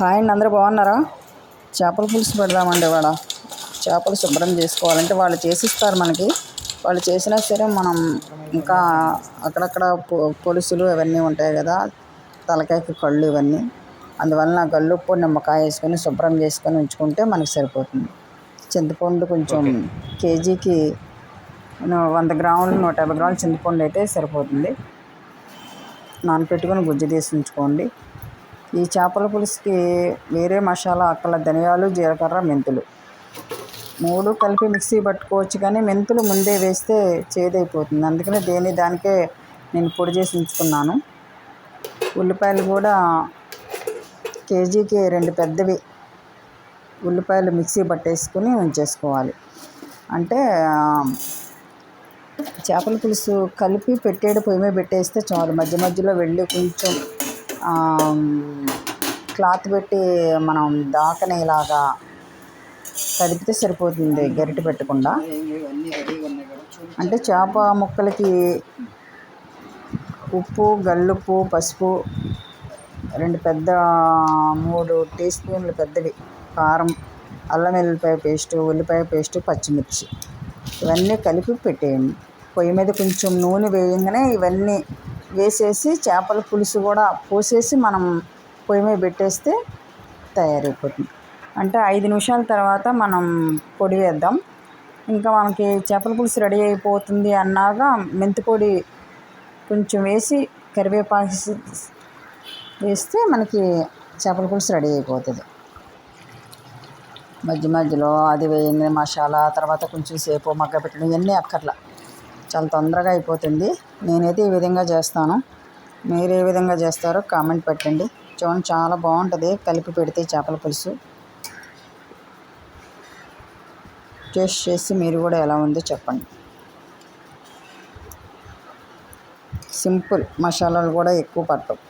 Hi అండి అందరూ బాగున్నారా? చేపల పులుసు పెడదామండి ఇవాళ. చేపలు శుభ్రం చేసుకోవాలంటే వాళ్ళు చేసిస్తారు మనకి. వాళ్ళు చేసినా సరే మనం ఇంకా అక్కడక్కడ పొలుసులు అవన్నీ ఉంటాయి కదా తలకాయకి కళ్ళు ఇవన్నీ. అందువలన గల్లుప్పు నిమ్మకాయ వేసుకొని శుభ్రం చేసుకొని ఉంచుకుంటే మనకి సరిపోతుంది. చింతపండు కొంచెం కేజీకి వంద గ్రాములు నూట యాభై గ్రాములు చింతపండు అయితే సరిపోతుంది. నానపెట్టుకొని గుజ్జు తీసి ఉంచుకోండి. ఈ చేపల పులుసుకి వేరే మసాలా అక్కల ధనియాలు జీలకర్ర మెంతులు. మూడు కలిపి మిక్సీ పట్టుకోవచ్చు కానీ మెంతులు ముందే వేస్తే చేదైపోతుంది. అందుకనే దేని దానికే నేను పొడి చేసి ఉంచుకున్నాను. ఉల్లిపాయలు కూడా కేజీకి రెండు పెద్దవి ఉల్లిపాయలు మిక్సీ పట్టేసుకుని ఉంచేసుకోవాలి. అంటే చేపల పులుసు కలిపి పెట్టేడు పొయ్యి మీద పెట్టేస్తే చాలు. మధ్య మధ్యలో వెళ్ళి కొంచెం క్లాత్ పెట్టి మనం దాకనేలాగా కదిపితే సరిపోతుంది గరిటె పెట్టకుండా. అంటే చేప ముక్కలకి ఉప్పు గల్లుప్పు పసుపు రెండు పెద్ద మూడు టీ స్పూన్లు పెద్దవి కారం అల్లం వెల్లిపాయ పేస్టు ఉల్లిపాయ పేస్టు పచ్చిమిర్చి. ఇవన్నీ కలిపి పెట్టేయండి. పొయ్యి మీద కొంచెం నూనె వేయంగానే ఇవన్నీ వేసేసి చేపల పులుసు కూడా పోసేసి మనం పొయ్యి మీద పెట్టేస్తే తయారైపోతుంది. అంటే ఐదు నిమిషాల తర్వాత మనం పొడి వేద్దాం. ఇంకా మనకి చేపల పులుసు రెడీ అయిపోతుంది అన్నాక మెంతి పొడి కొంచెం వేసి కరివేపాకు వేస్తే మనకి చేపల పులుసు రెడీ అయిపోతుంది. మధ్య మధ్యలో అది వేయండి మసాలా తర్వాత కొంచెం సేపు మగ్గ పెట్టడం ఇవన్నీ అక్కర్లా. చాలా తొందరగా అయిపోతుంది. నేనైతే ఈ విధంగా చేస్తాను. మీరు ఏ విధంగా చేస్తారో కామెంట్ పెట్టండి. చూడండి చాలా బాగుంటుంది. కలిపి పెడితే చేపల పులుసు. టేస్ట్ చేసి మీరు కూడా ఎలా ఉందో చెప్పండి. సింపుల్ మసాలాలు కూడా ఎక్కువ పట్టవు.